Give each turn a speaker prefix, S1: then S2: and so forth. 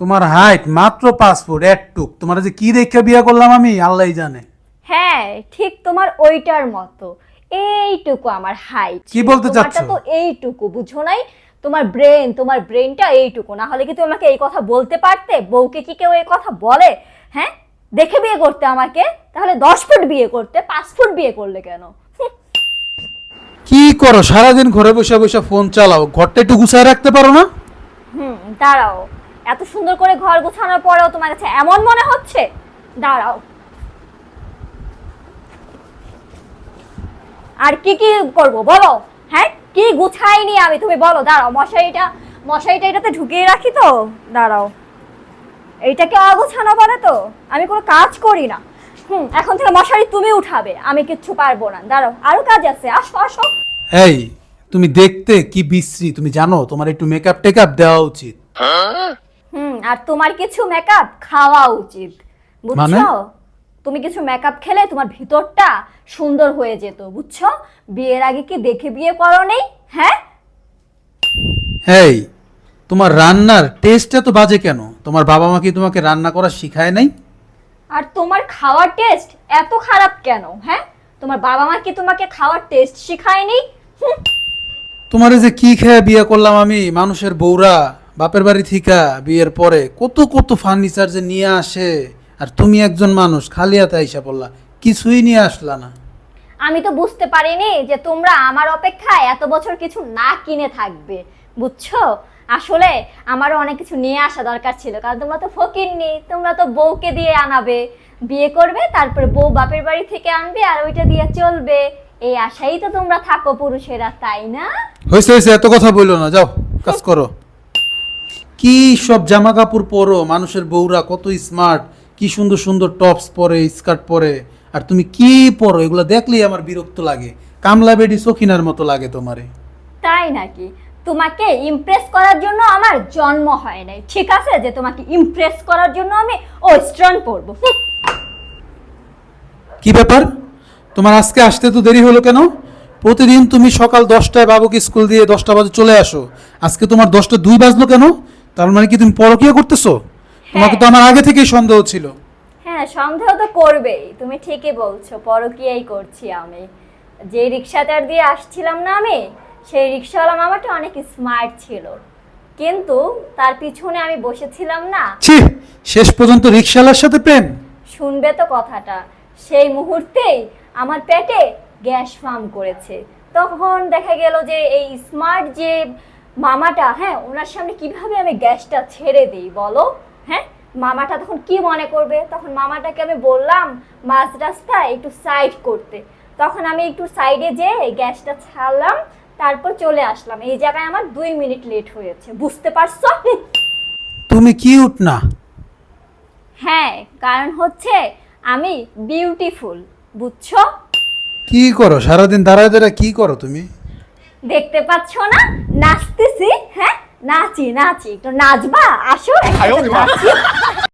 S1: তোমার হাইট মাত্র পাঁচ ফুট একটুক তোমার যে কি দেখে বিয়ে করলাম আমি আল্লাহ জানে।
S2: হ্যাঁ ঠিক তোমার ওইটার মতো। এইটুকু আমার হাইট
S1: কি বলতে চাচ্ছ?
S2: তো এইটুকু বুঝো নাই? তোমার ব্রেন তোমার ব্রেনটা এইটুকু। না হলে কি তুমি আমাকে এই কথা বলতে পারতে? বউকে কি কেউ এই কথা বলে? হ্যাঁ? দেখে বিয়ে করতে আমাকে? তাহলে দশ ফুট বিয়ে করতে পাঁচ ফুট বিয়ে করলে কেন?
S1: কি করো? সারাদিন ঘরে বসে বসে ফোন চালাও। ঘরটা একটু গুছায় রাখতে পারো না?
S2: হুম দাঁড়াও। এত সুন্দর করে ঘর গোছানোর পরেও তোমার কাছে এমন মনে হচ্ছে? দাঁড়াও। আর কি কি করব বলো? হ্যাঁ কি গুছাইনি আমি? তুমি বলো দাঁড়াও। মশারিটা মশারিটা এটাতে ঢুকিয়ে রাখি তো? দাঁড়াও। এইটাকে অগোছানো বলে তো? আমি কোনো কাজ করি না। হুম এখন থেকে মশারি তুমি উঠাবে। আমি কিচ্ছু পারব না। দাঁড়াও আরও কাজ আছে। আসো আসো।
S1: এই তুমি দেখতে কি বিশ্রী। তুমি জানো তোমার একটু মেকআপ টেকআপ দেওয়া উচিত।
S2: আর তোমার কিছু মেকআপ খাওয়া উচিত
S1: মানে?
S2: বুঝছ? তুমি কিছু মেকআপ খেলে তোমার ভিতরটা সুন্দর হয়ে যেত বুঝছ? বিয়ের আগে কি দেখে বিয়ে করো নেই হ্যাঁ?
S1: এই তোমার রান্নার টেস্ট এত বাজে কেন? তোমার বাবা মা কি তোমাকে রান্না করা শিখায় নাই?
S2: আর তোমার খাওয়ার টেস্ট এত খারাপ কেন হ্যাঁ? তোমার বাবা মা কি তোমাকে খাওয়ার টেস্ট শিখায়নি?
S1: তোমারে যে কি খেয়ে বিয়ে করলাম আমি মানুষের বউরা? বাপের বাড়ি থিকা বিয়ের পরে কত কত ফার্নিচার যে নিয়ে আসে। আর তুমি একজন মানুষ খালি হাতে আইসা পড়লা কিছুই নিয়ে আসলা না।
S2: আমি তো বুঝতে পারিনি যে তোমরা আমার অপেক্ষায় এত বছর কিছু না কিনে থাকবে বুঝছ? আসলে আমারও অনেক কিছু নিয়ে আসা দরকার ছিল কারণ তোমরা তো ফকিরনি তোমরা তো বউকে দিয়ে আনাবে। বিয়ে করবে তারপরে বউ বাপের বাড়ি থেকে আনবে আর ওইটা দিয়ে চলবে। এই আশাই তো তোমরা থাকো পুরুষেরা তাই না?
S1: হয়েছে হয়েছে এত কথা বলল না যাও কাজ করো। কি সব জামা কাপড় পরো? মানুষের বউরা কত স্মার্ট কি সুন্দর সুন্দর টপস পরে স্কার্ট পরে। আর তুমি কি পরো? এগুলো দেখলেই আমার বিরক্ত লাগে। কামলা বেডি সখিনার মতো লাগে তোমারে।
S2: তাই নাকি? তোমাকে ইমপ্রেস করার জন্য আমার জন্ম হয় নাই। ঠিক আছে? যে তোমাকে ইমপ্রেস করার জন্য আমি ওয়েস্টার্ন পরবো।
S1: কি ব্যাপার? তোমার আজকে আসতে তো দেরি হলো কেন? প্রতিদিন তুমি সকাল দশটায় বাবুকে স্কুল দিয়ে দশটা বাজে চলে আসো। আজকে তোমার দশটা দুই বাজলো কেন? তার মানে কি তুমি পরকিয়া করতেছো? তোমাকে তো আমার আগে থেকেই সন্দেহ ছিল।
S2: হ্যাঁ সন্দেহ তো করবেই তুমি ঠিকই বলছো পরকীয়াই করছি আমি। যে রিক্সাটার দিয়ে আসছিলাম না আমি সেই রিক্সাওয়ালা মামাটা অনেক স্মার্ট ছিল। কিন্তু তার পিছনে আমি বসেছিলাম না।
S1: ছি শেষ পর্যন্ত রিক্সাওয়ালার সাথে প্রেম?
S2: শুনবে তো কথাটা। সেই মুহূর্তেই আমার পেটে গ্যাস ফার্ম করেছে। তখন দেখা গেল যে এই স্মার্ট যে মামাটা হ্যাঁ ওনার সামনে কীভাবে আমি গ্যাসটা ছেড়ে দিই বলো? হ্যাঁ মামাটা তখন কি মনে করবে? তখন মামাটাকে আমি বললাম মাঝ রাস্তায় একটু সাইড করতে। তখন আমি একটু সাইডে যেয়ে গ্যাসটা ছাড়লাম তারপর চলে আসলাম। এই জায়গায় আমার দুই মিনিট লেট হয়েছে বুঝতে পারছ?
S1: তুমি কিউট না।
S2: হ্যাঁ কারণ হচ্ছে আমি বিউটিফুল বুঝছ?
S1: কি করো? সারাদিন দাঁড়ায় দাঁড়ায় কি করো তুমি?
S2: দেখতে পাচ্ছ না? নাচতেছি হ্যাঁ? নাচি নাচি একটু নাচবা আসো নাচি।